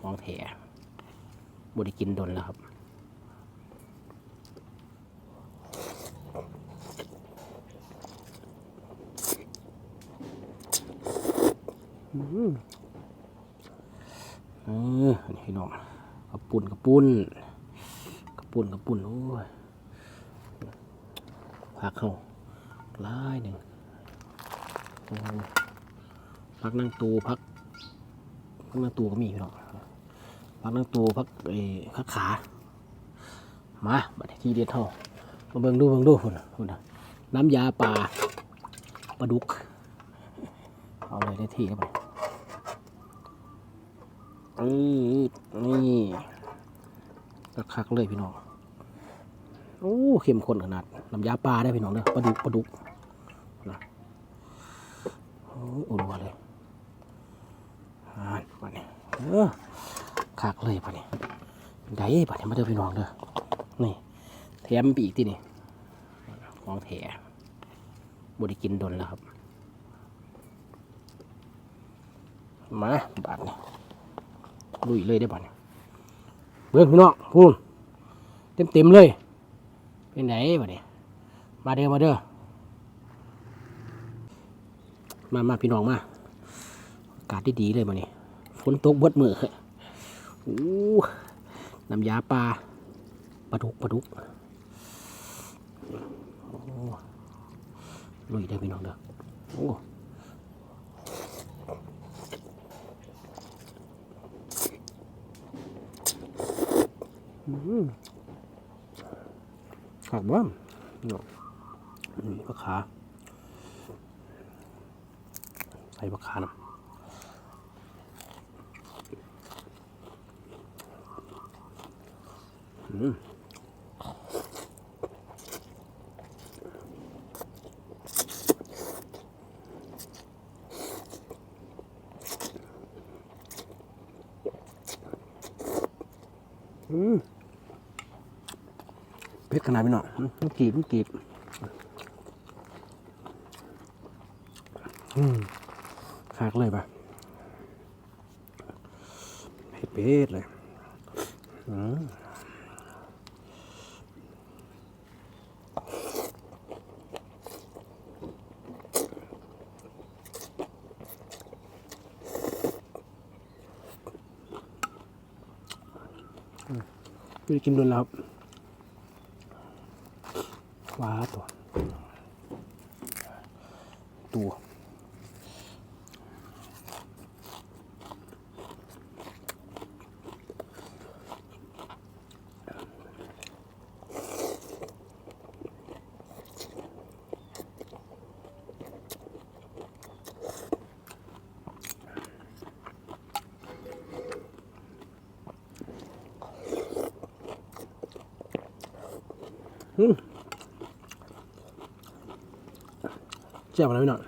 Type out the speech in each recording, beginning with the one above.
ของแถบไดิกินดนแล้วครับอืมเออนี่น้องกระปุ่นกระปุ่นกระปุ่นกระปุ่นโอ้ยพักเขาลายหนึ่งพักนั่งตูพักพักนั่งตูก็มีพี่น้อง พักนั่งตูพักไอ้พักขา มาบัดที่เด็ดเท่ามาเบิ่งดูเบิ่งดูพุ่นน่ะพุ่นน่ะน้ำยาปลาปลาดุก เอาเลยได้ที่แล้วไปเออนี่คักเลยพี่น้องโอ้เข้มข้นขนาดน้ำยาปลาได้พี่น้องเด้อปลาดุกปลาดุกนะโอ้โอ้รัวเลยอ่าปนี้เออ คักเลยปะนี่ได้ปะนี่มาเด้อพี่น้องเด้อนี่แถมปีกที่นี่ของแถบไดิกินดนแล้วครับ มาบาดนี่ลุยเลยได้บาดนี่เบิ่งพี่น้องพูนเต็มเต็มเลย เป็นไหนบาดนี่มาเด้อมาเด้อมามาพี่น้องมาอากาศดีๆเลยมานี่ฝนตกบดมือ อู้น้ำยาปลาปลาดุกปลาดุกโอ้ลุยได้พี่น้องเด้อโอ้ขักบ้างเนาะนี่ปลาขาใส่ปลาขานะอืมอืม เพชรขนาดนี้หน่อยมันกรีบมันกรีบอืมคากเลยปะเผ็ดเผ็ดเลยอืม ไม่ได้กินโดนแล้วครับว้าตัว แจ่บอะไรพี่หน่อย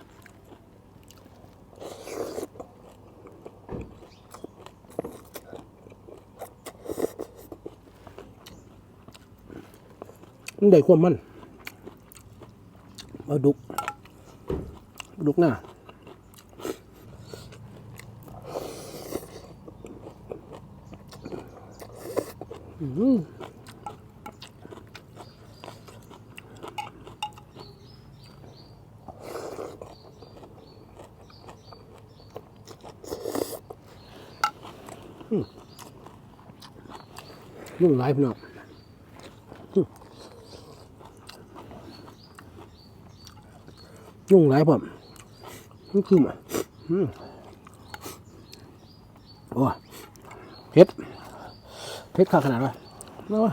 มันได้ความมันเอาดุกเอาดุกหน้าอืม นุ่งหลายพี่น้องยุ่งหลายผมมันคือมาอืมโอ้เพชรเพชรขาขนาดวะไม่ว่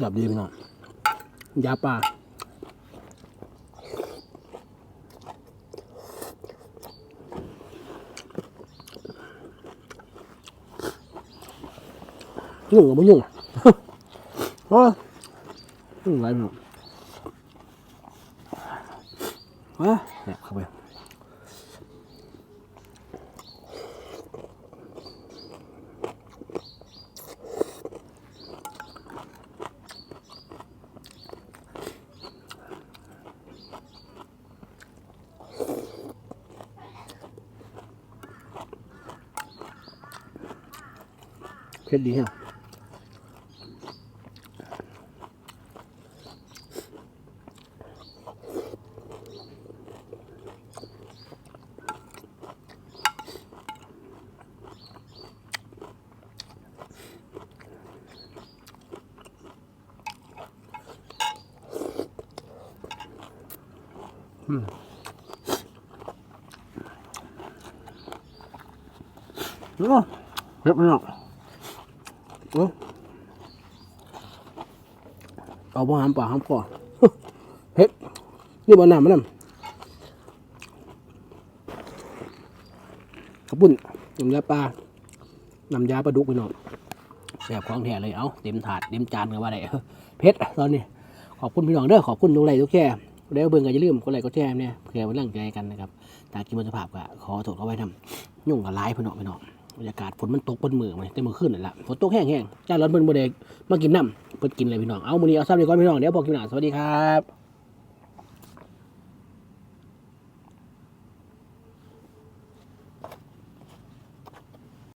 สับดีพี่น้องยาป่ายุ่งกัไม่ยุ่งโอ้ยยุ่ไรไม่รู้วะแอบเข้าไป เผ็ดดีฮะโอ้เผ็ดไหมเนาะโอ้ เอาบ่หามปากหามคอเผ็ดนี่บ่น้ำมันน้ำขาวปุ้นน้ำยาปลาน้ำยาปลาดุกพี่น้องแซ่บของแท้เลยเอาเต็มถาดเต็มจานกันว่าได้เผ็ดตอนนี้ขอบคุณพี่น้องเด้อขอบคุณทุกไลค์ทุกแชร์แล้วเบิ่งก็อย่าลืมกดไลค์กดแชร์เนี่ยเพื่อเป็นแรงใจกันนะครับตากินมันสภาพก็ขอโทษเขาไว้ทำยุ่งกับร้ายพี่น้องพี่น้อง บรรยากาศฝนมันตกบนมือไหมแต่มือขึ้นนั่แหละฝนตกแห้งๆจ้าร้อนเบิ่นบ่ได้มากินน้ำเพิ่นกินเลยพี่น้อง เอามื้อนี้เอาซ้ำดีก่อนพี่น้อง เดี๋ยวพอกินหน้าสวัสดีครับ